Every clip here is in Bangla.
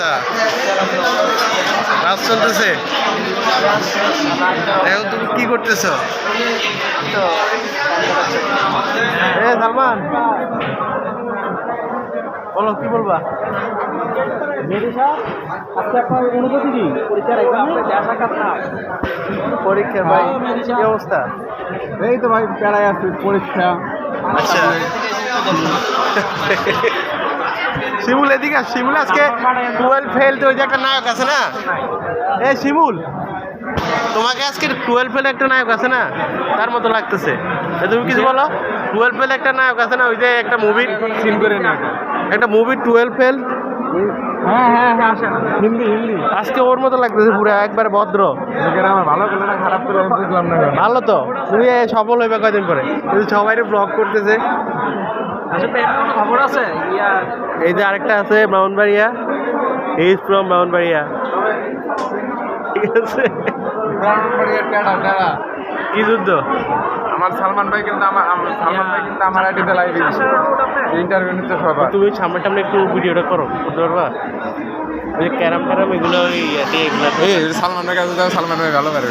অবস্থা? কাজ চলতেছে? এখন তুমি কি করতেছো? এ সালমান। বলো কি বলবা? কথা পরীক্ষার ভাই কি অবস্থা? এই তো ভাই প্যারায় আছে পরীক্ষা আচ্ছা। শিমুল এদিকে শিমুল আজকে টুয়েলভ ফেল ওই যে একটা নায়ক আছে না? এ শিমুল। তোমাকে আজকে টুয়েলভ ফেল একটা নায়ক আছে না? তার মতো লাগতেছে। তুমি কিছু বলো? টুয়েলভ ফেল একটা নায়ক আছে না? ওই যে একটা মুভি সিন করে না একটা মুভি টুয়েলভ ফেল? হ্যাঁ হ্যাঁ হ্যাঁ আজকে ওর মতো লাগতেছে পুরো একবারে ভদ্র। ভালো তো? তুমি সফল হইবে কয়দিন পরে? কিন্তু সবাই ব্লগ করতেছে। খবর আছে? এই যে আরেকটা আছে ব্রাউনবাড়িয়া ইজ ফ্রম ঠিক আছে। কি যুদ্ধ? আমার সালমান ভাই কিন্তু আমার সালমান ভাই কিন্তু আমার আইডিতে লাইভ ইন্টারভিউ নিচ্ছে সবার। তুমি সামনে সামনে একটু ভিডিওটা করো করতে পারবা? ওই যে ক্যারাম ট্যারাম এগুলো ওই এই সালমান ভাই কাছে সালমান ভাই ভালো পারে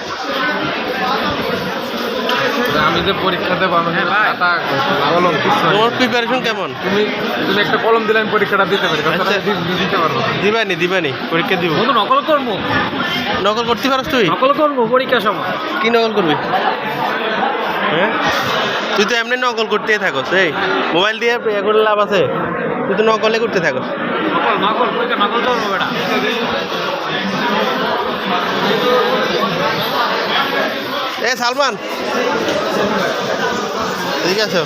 আমি যে পরীক্ষা দেবো আমি খাতা কলম তোমার প্রিপারেশন কেমন? তুমি তুমি একটা কলম দিলে আমি পরীক্ষাটা দিতে পারি আচ্ছা। দিতে পারব। না। দিবানি দিবানি পরীক্ষা দিব। নকল করব? নকল করতে পারস তুই? নকল করব পরীক্ষার সময়। কি নকল করবি? হ্যাঁ? তুই তো এমনি নকল করতেই থাকস এই মোবাইল দিয়ে লাভ আছে। তুই তো নকলে করতে থাকস। নকল নকল নকল করব বেটা। এ সালমান ঠিক আছে